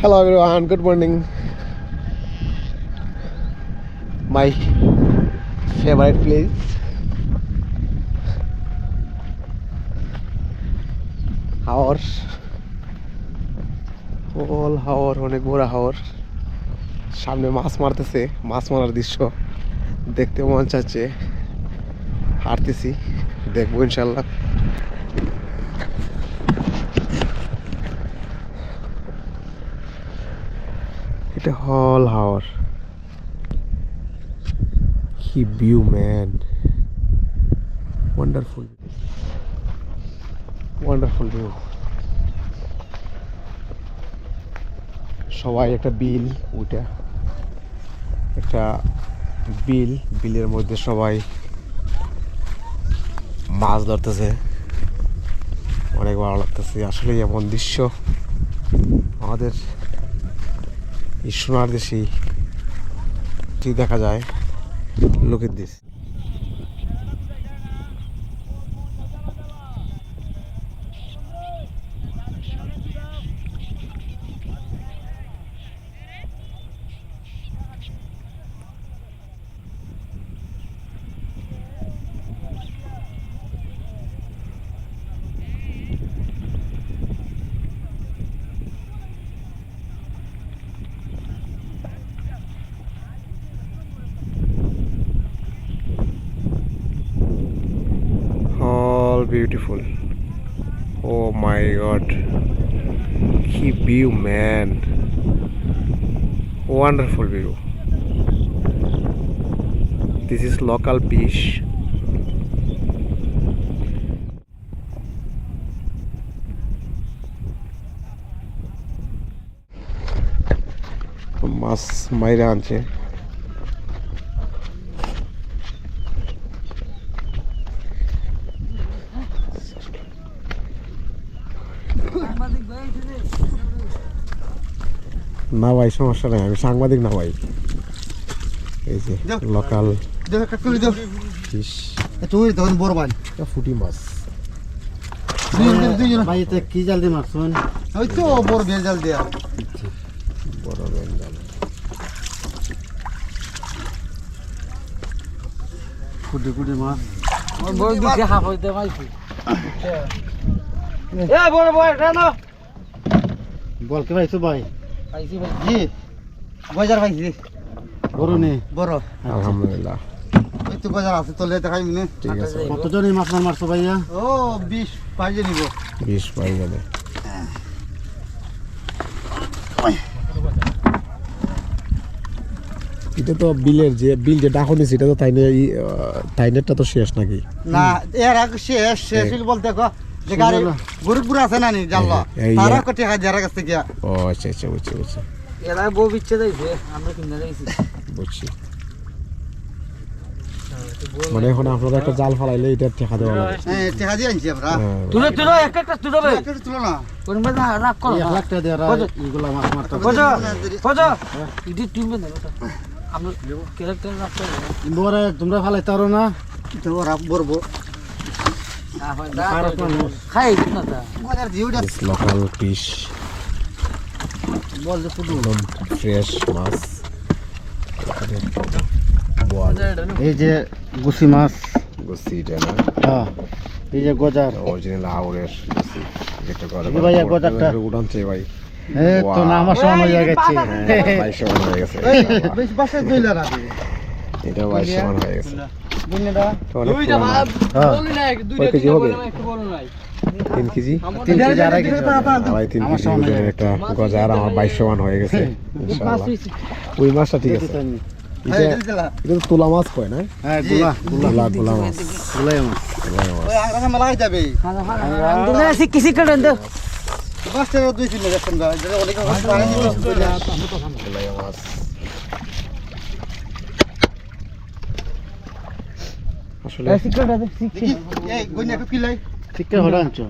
Hello everyone, good morning. My favorite place. হাওর ওল হাওর অনেক বড় হাওর সামনে মাছ মারতেছে মাছ মারার দৃশ্য দেখতে মন চাচ্ছে। হাঁটতেছি দেখব ইনশাল্লাহ। এটা হল হাওর। কি view man wonderful wonderful view সবাই একটা বিল, ওইটা। একটা বিল, বিলের মধ্যে সবাই মাছ ধরতেছে। অনেক ভালো লাগতেছে। আসলে এমন দৃশ্য। আমাদের এই সোনার দেশি দেখা যায় লোকের দেশ। Beautiful oh my god কি view man wonderful view this is local fish মাছ মাইরা আনছে না ভাই সমস্যা নেই আমি সাংবাদিক না ভাই। এই যে লোকাল তুই তখন বড় বান। ফুটি মাছ। দুইজন দুইজন ভাই এটা কি জাল দিয়ে মারছেন ওই তো বড় বেল জাল দেয়া। বড় বেঙ্গল কুটি কুটি মাছ। বল কে পাইছো ভাই? জি বাজার পাইছি। বড় নে। বড়। আলহামদুলিল্লাহ। ওই তো বাজার আছে তোলে দেখাই মিনে ঠিক আছে। কতজনই মাছ মারছো ভাইয়া? ও বিশ পাইজে নিব। বিশ পাই গেলে এটা তো বিলের যে বিল যে ডাকনি সেটা তো তাইনে তাইনেরটা তো শেষ নাকি? না এর আগে শেষ শেষ বলতে যে গাড়ি আছে না নি? জানলো। এই যে- তারা কোটি কাছ থেকে। ও আচ্ছা আচ্ছা বুঝছি বুঝছি। এরা বউ বিচ্ছে যাইছে আমরা কিনে যাইছি। বুঝছি। মানে এখন আপনারা একটা জাল ফালাইলে এটা ঠেকা দেওয়া লাগে। হ্যাঁ টেকা দিয়ে আনছি আমরা। হ্যাঁ, তুলে তুলে একটা একটা তুলে ভাই একটা তুলো না। কোন মধ্যে রাগ করো। এই লাখ টাকা দিয়ে কত? এগুলা মাছ মারতে কত কত ইডি টিমবে না আমরা ক্যারেক্টার রাগ তোমরা ফালাইতে পারো না। তো বড়বো লোকাল ফিশ ফ্রেশ মাছ। এই যে গুছি মাছ। গুছি না? হ্যাঁ এই যে গজার। অরিজিনাল আউরের গুছি। যেটা করে ভাই, গজারটা। উড়ানছে ভাই। তো না আমার সময় হয়ে গেছে। সমান গেছে। বেশ বাসে দইলা রাতে এটা বাইশ সমান হয়ে গেছে। হ্যাঁ। কয় কেজি হবে? তিন কেজি? তিন কেজি হয়ে একটা গজা আর আমার বাইশ সমান হয়ে গেছে। ওই মাছটা ঠিক আছে। হ্যাঁ এটা তোলা মাছ কয় না? হ্যাঁ গুলা গোলা। গোলা মাছ। গুলাই মাছ। মাছ ওই আংরা মেলা যাবে দিলে সিক্কি সিক্কি দেন তো বাসের দুই তিন গেছেন গা যেটা অনেক পানি দিব গোলা মাছ আসলে কিলাই ঠিক আনছো?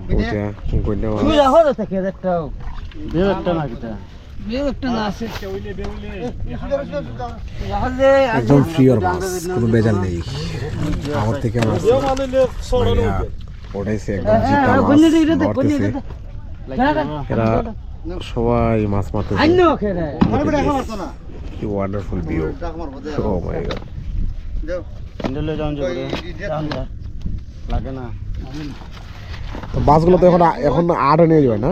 গন্ডা মাছ তুই হলো থেকে একটা একটা না কিটা? একটা না আছে। একদম ফ্রিওর মাছ কোনো বেজাল নেই। আমার থেকে মাছ ওঠাইছে একদম জিতা মাছ ধরতেছে এরা সবাই মাছ মারতো না? কি wonderful view oh my god দেও। হ্যান্ডেলে যাওয়া যাবে রে। যাওন যা। লাগে না। মাছগুলো তো এখন এখন আট নিয়ে যাবে না?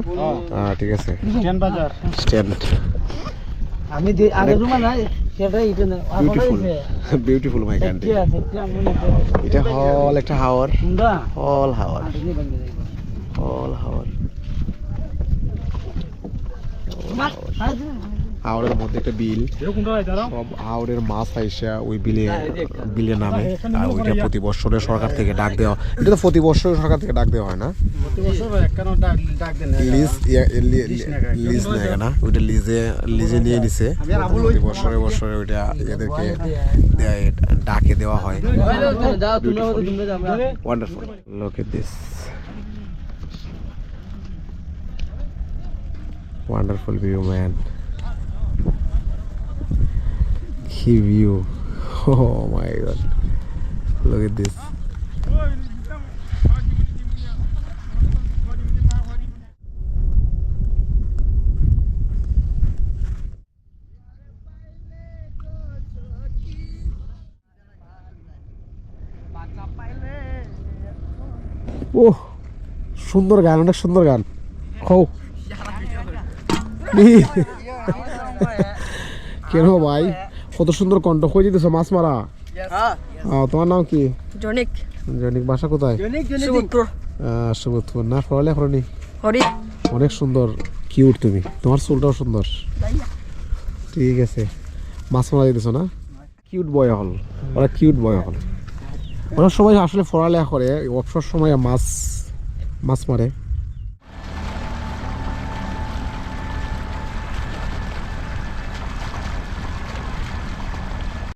হ্যাঁ ঠিক আছে। স্ট্যান্ড বাজার। স্ট্যান্ড। আমি আগে নাই বিউটিফুল মাই কান্ট্রি এটা হল একটা হাওয়ার হল হাওয়ার হল হাওয়ার হাওড়ের মধ্যে একটা বিল। সব হাওড়ের মাছ আইসা ওই বিলে বিলে নামে। আর ওইটা প্রতি বছরে সরকার থেকে ডাক দেওয়া। এটা তো প্রতি বছর সরকার থেকে ডাক দেওয়া হয় না? প্রতি বছর একখানো ডাক ডাক দেন লিজ লিজ নেয় না ওইটা লিজে লিজে নিয়ে নিছে। প্রতি বছরে বছরে ওইটা এদেরকে ডাকে দেওয়া হয়। যাও তুমি তুমি যাও আমরা Wonderful. View, man. Key view. Oh my god. Look at this. ও সুন্দর গান অনেক সুন্দর গান ই, কেন ভাই কত সুন্দর কণ্ঠ। কই দিতেছ মাছ মারা? তোমার নাম কি? জনিক। জনিক বাসা কোথায়? সুবোধপুর। না এখনই হরি অনেক সুন্দর কিউট তুমি। তোমার চুলটাও সুন্দর। ঠিক আছে। মাছ মারা দিতেছ না? কিউট বয় হল। ওরা কিউট বয় হল। ওরা সবাই আসলে পড়ালেখা করে। অবসর সময় মাছ মাছ মারে।